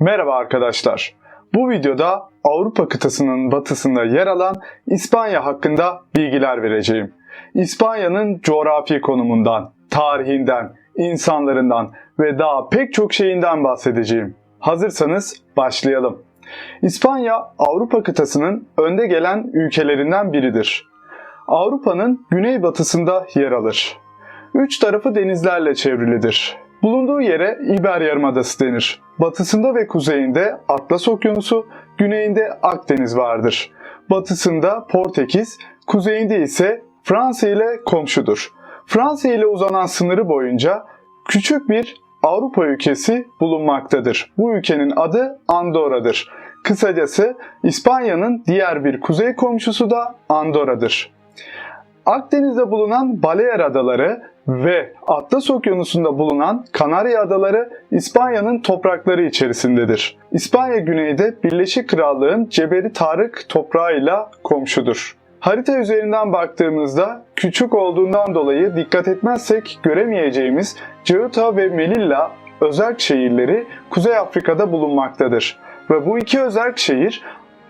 Merhaba arkadaşlar. Bu videoda Avrupa kıtasının batısında yer alan İspanya hakkında bilgiler vereceğim. İspanya'nın coğrafi konumundan, tarihinden, insanlarından ve daha pek çok şeyinden bahsedeceğim. Hazırsanız başlayalım. İspanya Avrupa kıtasının önde gelen ülkelerinden biridir. Avrupa'nın güneybatısında yer alır. Üç tarafı denizlerle çevrilidir. Bulunduğu yere İber Yarımadası denir. Batısında ve kuzeyinde Atlas Okyanusu, güneyinde Akdeniz vardır. Batısında Portekiz, kuzeyinde ise Fransa ile komşudur. Fransa ile uzanan sınırı boyunca küçük bir Avrupa ülkesi bulunmaktadır. Bu ülkenin adı Andorra'dır. Kısacası İspanya'nın diğer bir kuzey komşusu da Andorra'dır. Akdeniz'de bulunan Balear Adaları ve Atlas Okyanusu'nda bulunan Kanarya Adaları İspanya'nın toprakları içerisindedir. İspanya güneyde Birleşik Krallığın Cebeli Tarık toprağıyla komşudur. Harita üzerinden baktığımızda küçük olduğundan dolayı dikkat etmezsek göremeyeceğimiz Ceuta ve Melilla özerk şehirleri Kuzey Afrika'da bulunmaktadır. Ve bu iki özerk şehir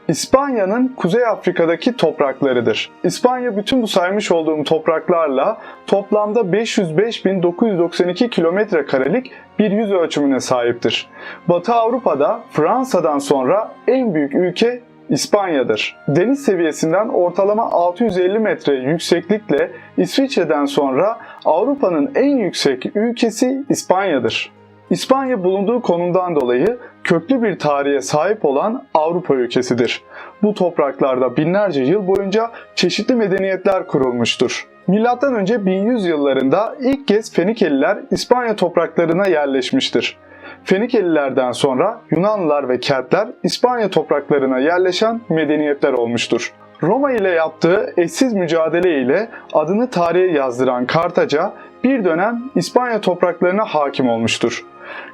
İspanya'nın Kuzey Afrika'daki topraklarıdır. İspanya bütün bu saymış olduğum topraklarla toplamda 505.992 kilometre karelik bir yüz ölçümüne sahiptir. Batı Avrupa'da Fransa'dan sonra en büyük ülke İspanya'dır. Deniz seviyesinden ortalama 650 metre yükseklikle İsviçre'den sonra Avrupa'nın en yüksek ülkesi İspanya'dır. İspanya bulunduğu konumdan dolayı köklü bir tarihe sahip olan Avrupa ülkesidir. Bu topraklarda binlerce yıl boyunca çeşitli medeniyetler kurulmuştur. Milattan önce 1100 yıllarında ilk kez Fenikeliler İspanya topraklarına yerleşmiştir. Fenikelilerden sonra Yunanlılar ve Keltler İspanya topraklarına yerleşen medeniyetler olmuştur. Roma ile yaptığı eşsiz mücadele ile adını tarihe yazdıran Kartaca bir dönem İspanya topraklarına hakim olmuştur.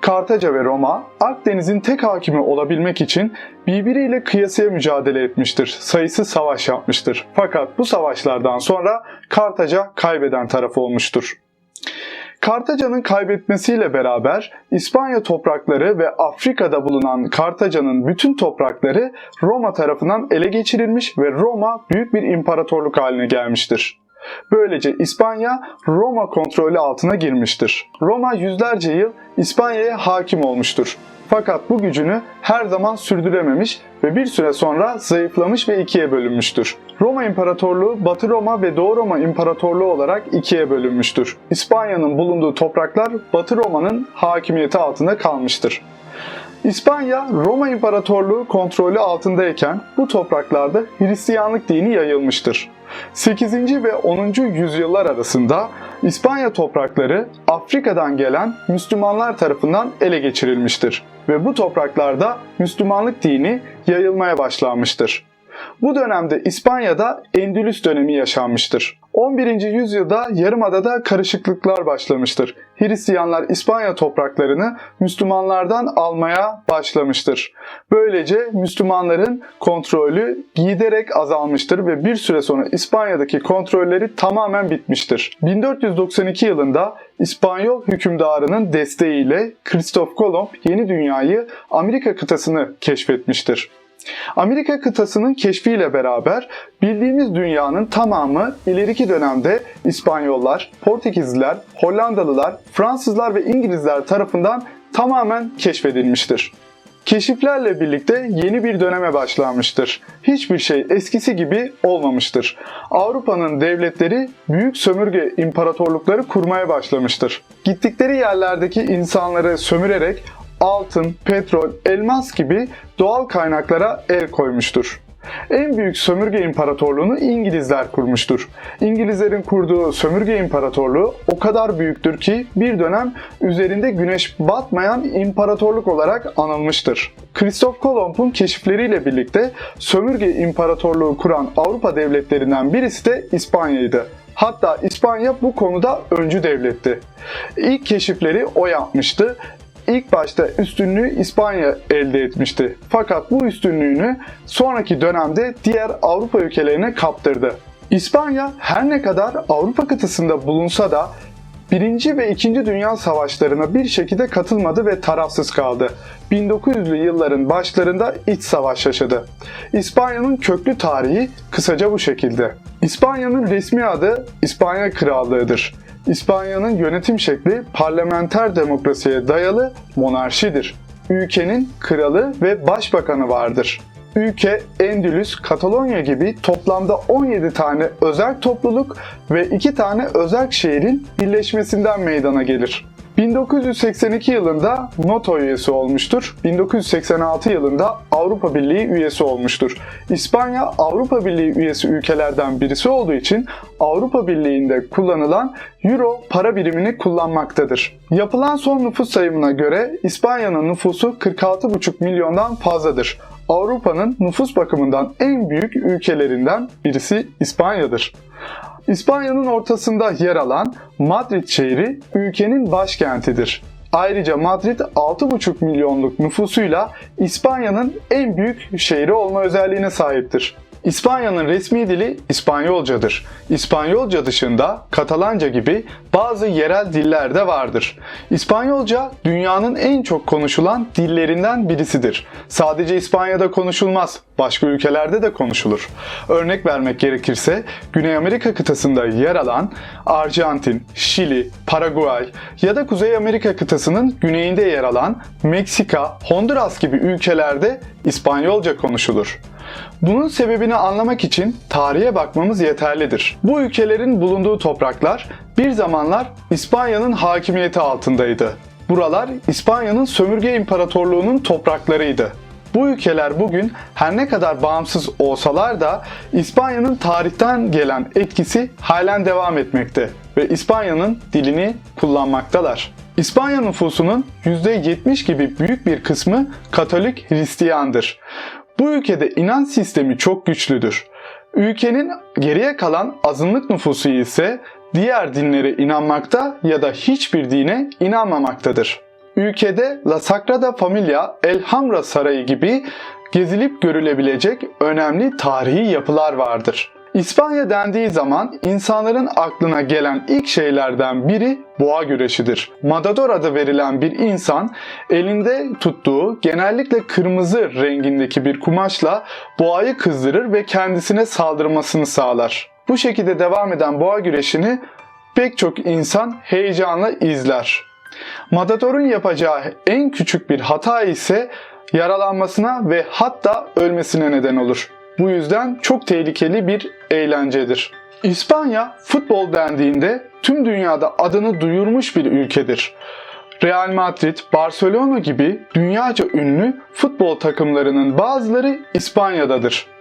Kartaca ve Roma Akdeniz'in tek hakimi olabilmek için birbiriyle kıyasıya mücadele etmiştir. Sayısız savaş yapmıştır. Fakat bu savaşlardan sonra Kartaca kaybeden taraf olmuştur. Kartaca'nın kaybetmesiyle beraber İspanya toprakları ve Afrika'da bulunan Kartaca'nın bütün toprakları Roma tarafından ele geçirilmiş ve Roma büyük bir imparatorluk haline gelmiştir. Böylece İspanya Roma kontrolü altına girmiştir. Roma yüzlerce yıl İspanya'ya hakim olmuştur. Fakat bu gücünü her zaman sürdürememiş ve bir süre sonra zayıflamış ve ikiye bölünmüştür. Roma İmparatorluğu Batı Roma ve Doğu Roma İmparatorluğu olarak ikiye bölünmüştür. İspanya'nın bulunduğu topraklar Batı Roma'nın hakimiyeti altında kalmıştır. İspanya Roma İmparatorluğu kontrolü altındayken bu topraklarda Hristiyanlık dini yayılmıştır. 8. ve 10. yüzyıllar arasında İspanya toprakları Afrika'dan gelen Müslümanlar tarafından ele geçirilmiştir ve bu topraklarda Müslümanlık dini yayılmaya başlanmıştır. Bu dönemde İspanya'da Endülüs dönemi yaşanmıştır. 11. yüzyılda Yarımada'da karışıklıklar başlamıştır. Hristiyanlar İspanya topraklarını Müslümanlardan almaya başlamıştır. Böylece Müslümanların kontrolü giderek azalmıştır ve bir süre sonra İspanya'daki kontrolleri tamamen bitmiştir. 1492 yılında İspanyol hükümdarının desteğiyle Kristof Kolomb yeni dünyayı Amerika kıtasını keşfetmiştir. Amerika kıtasının keşfiyle beraber bildiğimiz dünyanın tamamı ileriki dönemde İspanyollar, Portekizliler, Hollandalılar, Fransızlar ve İngilizler tarafından tamamen keşfedilmiştir. Keşiflerle birlikte yeni bir döneme başlanmıştır. Hiçbir şey eskisi gibi olmamıştır. Avrupa'nın devletleri büyük sömürge imparatorlukları kurmaya başlamıştır. Gittikleri yerlerdeki insanları sömürerek altın, petrol, elmas gibi doğal kaynaklara el koymuştur. En büyük sömürge imparatorluğunu İngilizler kurmuştur. İngilizlerin kurduğu sömürge imparatorluğu o kadar büyüktür ki bir dönem üzerinde güneş batmayan imparatorluk olarak anılmıştır. Kristof Kolomb'un keşifleriyle birlikte sömürge imparatorluğu kuran Avrupa devletlerinden birisi de İspanya'ydı. Hatta İspanya bu konuda öncü devletti. İlk keşifleri o yapmıştı İlk başta üstünlüğü İspanya elde etmişti. Fakat bu üstünlüğünü sonraki dönemde diğer Avrupa ülkelerine kaptırdı. İspanya her ne kadar Avrupa kıtasında bulunsa da Birinci ve İkinci Dünya Savaşlarına bir şekilde katılmadı ve tarafsız kaldı. 1900'lü yılların başlarında iç savaş yaşadı. İspanya'nın köklü tarihi kısaca bu şekilde. İspanya'nın resmi adı İspanya Krallığı'dır. İspanya'nın yönetim şekli parlamenter demokrasiye dayalı monarşidir. Ülkenin kralı ve başbakanı vardır. Ülke Endülüs, Katalonya gibi toplamda 17 tane özel topluluk ve 2 tane özel şehrin birleşmesinden meydana gelir. 1982 yılında NATO üyesi olmuştur. 1986 yılında Avrupa Birliği üyesi olmuştur. İspanya Avrupa Birliği üyesi ülkelerden birisi olduğu için Avrupa Birliği'nde kullanılan Euro para birimini kullanmaktadır. Yapılan son nüfus sayımına göre İspanya'nın nüfusu 46,5 milyondan fazladır. Avrupa'nın nüfus bakımından en büyük ülkelerinden birisi İspanya'dır. İspanya'nın ortasında yer alan Madrid şehri ülkenin başkentidir. Ayrıca Madrid 6,5 milyonluk nüfusuyla İspanya'nın en büyük şehri olma özelliğine sahiptir. İspanya'nın resmi dili İspanyolcadır. İspanyolca dışında Katalanca gibi bazı yerel diller de vardır. İspanyolca dünyanın en çok konuşulan dillerinden birisidir. Sadece İspanya'da konuşulmaz, başka ülkelerde de konuşulur. Örnek vermek gerekirse Güney Amerika kıtasında yer alan Arjantin, Şili, Paraguay ya da Kuzey Amerika kıtasının güneyinde yer alan Meksika, Honduras gibi ülkelerde İspanyolca konuşulur. Bunun sebebini anlamak için tarihe bakmamız yeterlidir. Bu ülkelerin bulunduğu topraklar bir zamanlar İspanya'nın hakimiyeti altındaydı. Buralar İspanya'nın sömürge imparatorluğunun topraklarıydı. Bu ülkeler bugün her ne kadar bağımsız olsalar da İspanya'nın tarihten gelen etkisi halen devam etmekte ve İspanya'nın dilini kullanmaktalar. İspanya nüfusunun %70 gibi büyük bir kısmı Katolik Hristiyandır. Bu ülkede inanç sistemi çok güçlüdür. Ülkenin geriye kalan azınlık nüfusu ise diğer dinlere inanmakta ya da hiçbir dine inanmamaktadır. Ülkede La Sagrada Familia, El Hamra Sarayı gibi gezilip görülebilecek önemli tarihi yapılar vardır. İspanya dendiği zaman insanların aklına gelen ilk şeylerden biri boğa güreşidir. Matador adı verilen bir insan elinde tuttuğu genellikle kırmızı rengindeki bir kumaşla boğayı kızdırır ve kendisine saldırmasını sağlar. Bu şekilde devam eden boğa güreşini pek çok insan heyecanla izler. Matador'un yapacağı en küçük bir hata ise yaralanmasına ve hatta ölmesine neden olur. Bu yüzden çok tehlikeli bir eğlencedir. İspanya futbol dendiğinde tüm dünyada adını duyurmuş bir ülkedir. Real Madrid, Barcelona gibi dünyaca ünlü futbol takımlarının bazıları İspanya'dadır.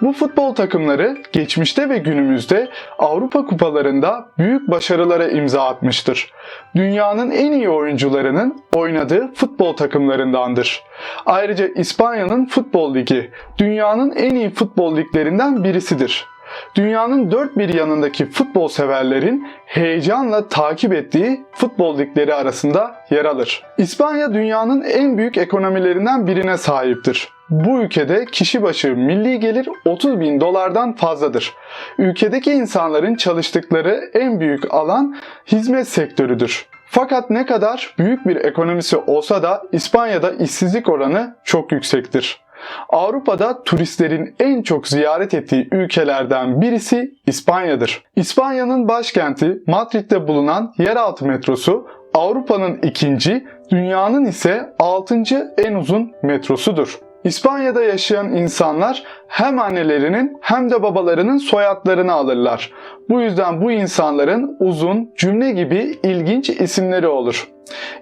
Bu futbol takımları geçmişte ve günümüzde Avrupa kupalarında büyük başarılara imza atmıştır. Dünyanın en iyi oyuncularının oynadığı futbol takımlarındandır. Ayrıca İspanya'nın futbol ligi dünyanın en iyi futbol liglerinden birisidir. Dünyanın dört bir yanındaki futbol severlerin heyecanla takip ettiği futbol ligleri arasında yer alır. İspanya dünyanın en büyük ekonomilerinden birine sahiptir. Bu ülkede kişi başı milli gelir 30 bin dolardan fazladır. Ülkedeki insanların çalıştıkları en büyük alan hizmet sektörüdür. Fakat ne kadar büyük bir ekonomisi olsa da İspanya'da işsizlik oranı çok yüksektir. Avrupa'da turistlerin en çok ziyaret ettiği ülkelerden birisi İspanya'dır. İspanya'nın başkenti Madrid'de bulunan yeraltı metrosu Avrupa'nın ikinci, dünyanın ise altıncı en uzun metrosudur. İspanya'da yaşayan insanlar hem annelerinin hem de babalarının soyadlarını alırlar. Bu yüzden bu insanların uzun, cümle gibi ilginç isimleri olur.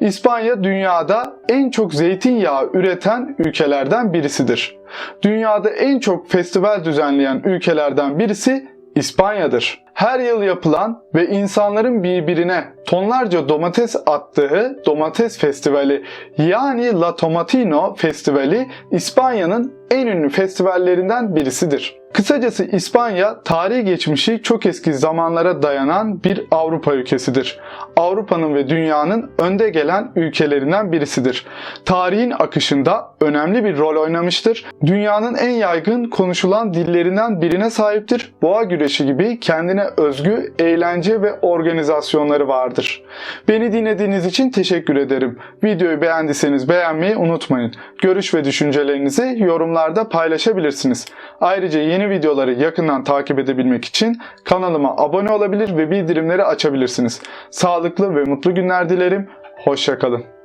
İspanya dünyada en çok zeytinyağı üreten ülkelerden birisidir. Dünyada en çok festival düzenleyen ülkelerden birisi İspanya'dır. Her yıl yapılan ve insanların birbirine tonlarca domates attığı domates festivali yani La Tomatino Festivali İspanya'nın en ünlü festivallerinden birisidir. Kısacası İspanya tarihi geçmişi çok eski zamanlara dayanan bir Avrupa ülkesidir. Avrupa'nın ve dünyanın önde gelen ülkelerinden birisidir. Tarihin akışında önemli bir rol oynamıştır. Dünyanın en yaygın konuşulan dillerinden birine sahiptir. Boğa güreşi gibi kendine özgü eğlence ve organizasyonları vardır. Beni dinlediğiniz için teşekkür ederim. Videoyu beğendiyseniz beğenmeyi unutmayın. Görüş ve düşüncelerinizi yorumlarda paylaşabilirsiniz. Ayrıca yeni videoları yakından takip edebilmek için kanalıma abone olabilir ve bildirimleri açabilirsiniz. Sağlıklı ve mutlu günler dilerim. Hoşçakalın.